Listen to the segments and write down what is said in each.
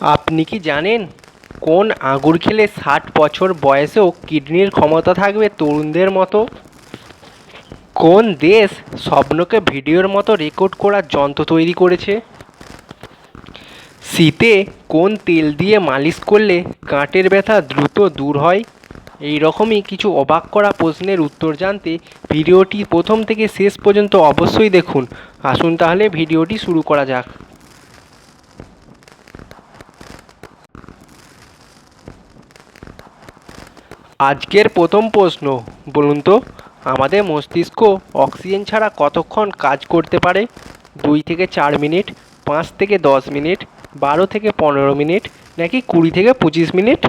আপনি কি জানেন কোন আঙুর খেলে ষাট বছর বয়সেও কিডনির ক্ষমতা থাকবে তরুণদের মতো? কোন দেশ স্বপ্নকে ভিডিওর মতো রেকর্ড করার যন্ত্র তৈরি করেছে? শীতে কোন তেল দিয়ে মালিশ করলে গাঁটের ব্যথা দ্রুত দূর হয়? এই রকমই কিছু অবাক করা প্রশ্নের উত্তর জানতে ভিডিওটি প্রথম থেকে শেষ পর্যন্ত অবশ্যই দেখুন। আসুন তাহলে ভিডিওটি শুরু করা যাক। আজকের প্রথম প্রশ্ন, বলুন তো, আমাদের মস্তিষ্ক অক্সিজেন ছাড়া কতক্ষণ কাজ করতে পারে? দুই থেকে চার মিনিট, পাঁচ থেকে দশ মিনিট, বারো থেকে পনেরো মিনিট, নাকি কুড়ি থেকে পঁচিশ মিনিট?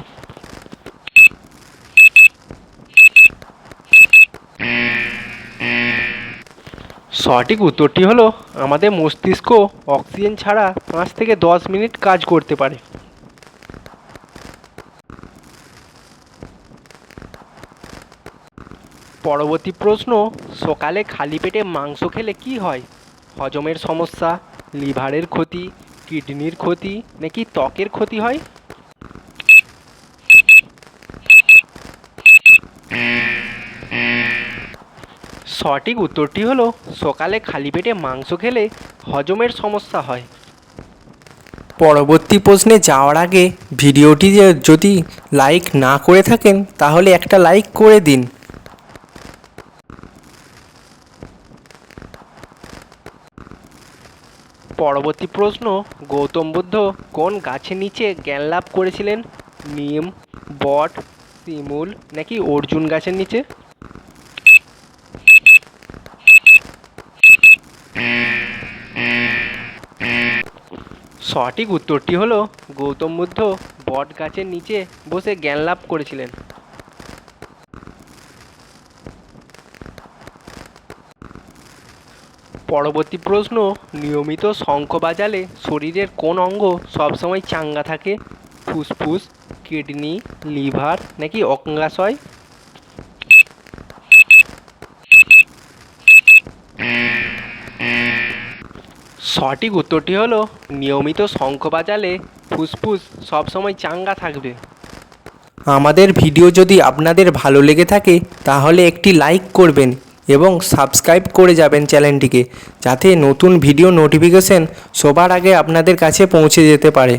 সঠিক উত্তরটি হলো, আমাদের মস্তিষ্ক অক্সিজেন ছাড়া পাঁচ থেকে দশ মিনিট কাজ করতে পারে। পরবর্তী প্রশ্ন, সকালে খালি পেটে মাংস খেলে কি হয়? হজমের সমস্যা, লিভারের ক্ষতি, কিডনির ক্ষতি, নাকি ত্বকের ক্ষতি হয়? সঠিক উত্তরটি হলো, সকালে খালি পেটে মাংস খেলে হজমের সমস্যা হয়। পরবর্তী প্রশ্নে যাওয়ার আগে ভিডিওটি যদি লাইক না করে থাকেন, তাহলে একটা লাইক করে দিন। পরবর্তী প্রশ্ন, গৌতম বুদ্ধ কোন গাছের নিচে জ্ঞান লাভ করেছিলেন? নিম, বট, শিমুল নাকি অর্জুন গাছের নিচে? সঠিক উত্তরটি হলো গৌতম বুদ্ধ বট গাছের নিচে বসে জ্ঞান লাভ করেছিলেন। পরবর্তী প্রশ্ন, নিয়মিত শঙ্খ বাজালে শরীরের কোন অঙ্গ সবসময় চাঙ্গা থাকে? ফুসফুস, কিডনি, লিভার নাকি অঙ্গাশয় সঠিক উত্তরটি হলো, নিয়মিত শঙ্খ বাজালে ফুসফুস সবসময় চাঙ্গা থাকবে। আমাদের ভিডিও যদি আপনাদের ভালো লেগে থাকে, তাহলে একটি লাইক করবেন। এবং সাবস্ক্রাইব করে যাবেন চ্যানেলটিকে, যাতে নতুন ভিডিও নোটিফিকেশন সবার আগে আপনাদের কাছে পৌঁছে যেতে পারে।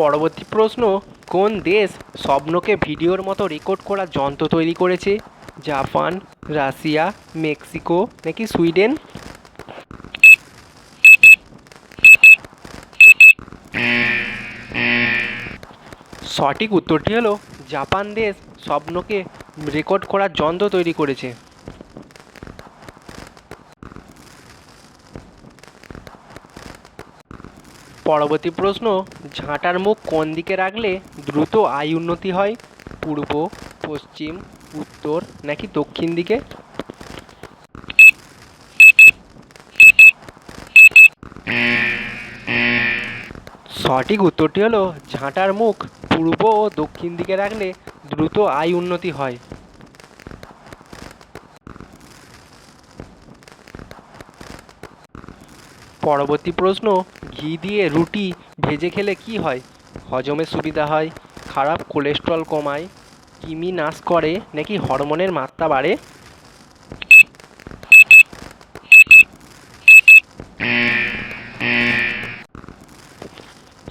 পরবর্তী প্রশ্ন, কোন দেশ স্বপ্নকে ভিডিওর মতো রেকর্ড করার যন্ত্র তৈরি করেছে? জাপান, রাশিয়া, মেক্সিকো নাকি সুইডেন? সঠিক উত্তরটি হলো জাপান দেশ স্বপ্নকে রেকর্ড করার যন্ত্র তৈরি করেছে। পরবর্তী প্রশ্ন, ঝাঁটার মুখ কোন দিকে রাখলে দ্রুত আয় উন্নতি হয়? পূর্ব, পশ্চিম, উত্তর নাকি দক্ষিণ দিকে? সঠিক উত্তরটি হলো, ঝাঁটার মুখ পূর্ব ও দক্ষিণ দিকে রাখলে দ্রুত আয় উন্নতি হয়। পরবর্তী প্রশ্ন, ঘি দিয়ে রুটি ভেজে খেলে কি হয়? হজমের সুবিধা হয়? খারাপ কোলেস্ট্রল কমায়? কিমি নাশ করে নাকি হরমোনের মাত্রা বাড়ে?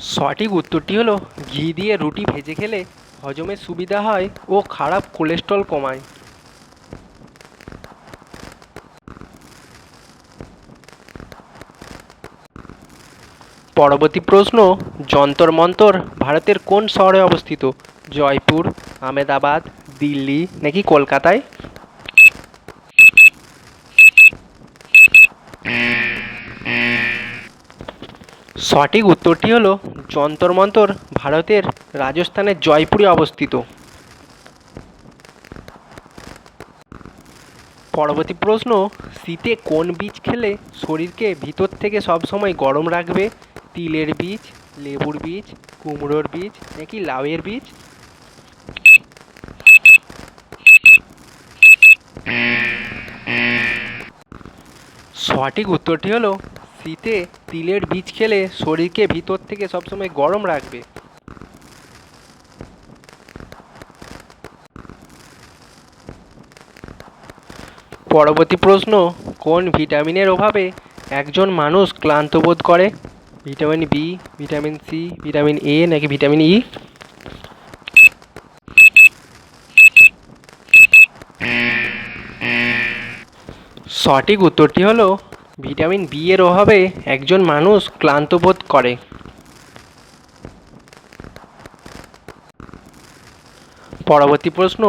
সঠিক উত্তরটি হলো ঘি দিয়ে রুটি ভেজে খেলে হজমের সুবিধা হয় ও খারাপ কোলেস্ট্রল কমায়। পরবর্তী প্রশ্ন, যন্তর মন্তর ভারতের কোন শহরে অবস্থিত? জয়পুর আমেদাবাদ দিল্লি নাকি কলকাতায়? সঠিক উত্তরটি হলো যন্তর মন্তর ভারতের রাজস্থানের জয়পুরে অবস্থিত। পরবর্তী প্রশ্ন, শীতে কোন বীজ খেলে শরীরকে ভিতর থেকে সবসময় গরম রাখবে? তিলের বীজ, লেবুর বীজ, কুমড়োর বীজ নাকি লাউয়ের বীজ? সঠিক উত্তরটি হলো শীতে তিলের বীজ খেলে শরীরকে ভিতর থেকে সবসময় গরম রাখবে। পরবর্তী প্রশ্ন, কোন ভিটামিনের অভাবে একজন মানুষ ক্লান্ত বোধ করে? Vitamin B vitamin C vitamin A নাকি ভিটামিন ই সঠিক উত্তরটি হলো ভিটামিন বি এর অভাবে একজন মানুষ ক্লান্ত বোধ করে। পরবর্তী প্রশ্ন,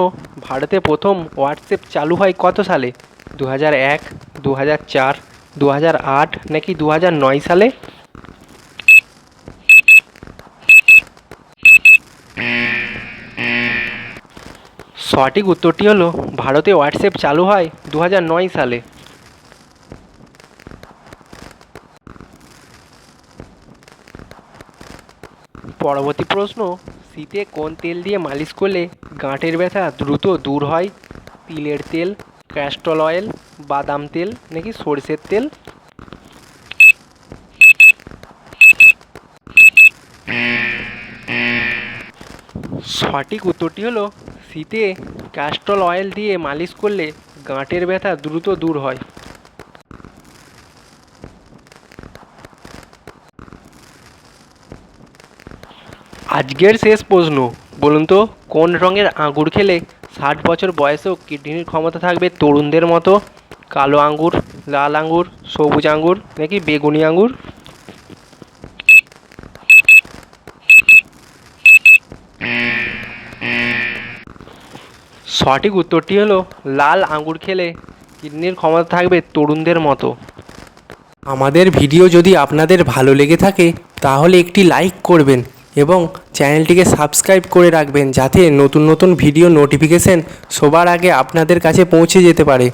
ভারতে প্রথম হোয়াটসঅ্যাপ চালু হয় কত সালে? দু হাজার এক দু হাজার চার দু হাজার আট নাকি দু হাজার নয় সালে? সঠিক উত্তরটি হলো, ভারতে হোয়াটসঅ্যাপ চালু হয় দু নয় সালে। পরবর্তী প্রশ্ন, শীতে কোন তেল দিয়ে মালিশ করলে গাঁটের ব্যথা দ্রুত দূর হয়? তিলের তেল ক্যাস্টল অয়েল, বাদাম তেল নাকি সরষের তেল? সঠিক উত্তরটি হলো, শীতে ক্যাস্টল অয়েল দিয়ে মালিশ করলে গাঁটের ব্যথা দ্রুত দূর হয়। আজকের শেষ প্রশ্ন, বলুন তো, কোন রঙের আঙুর খেলে ষাট বছর বয়সেও কিডনির ক্ষমতা থাকবে তরুণদের মতো? কালো আঙ্গুর, লাল আঙ্গুর, সবুজ আঙ্গুর নাকি বেগুনি আঙ্গুর? সঠিক উত্তরটি হলো লাল আঙ্গুর খেলে কিডনির ক্ষমতা থাকবে তরুণদের মতো। আমাদের ভিডিও যদি আপনাদের ভালো লেগে থাকে, তাহলে একটি লাইক করবেন। এবং চ্যানেলটিকে সাবস্ক্রাইব করে রাখবেন যাতে নতুন নতুন ভিডিও নোটিফিকেশন সবার আগে আপনাদের কাছে পৌঁছে যেতে পারে।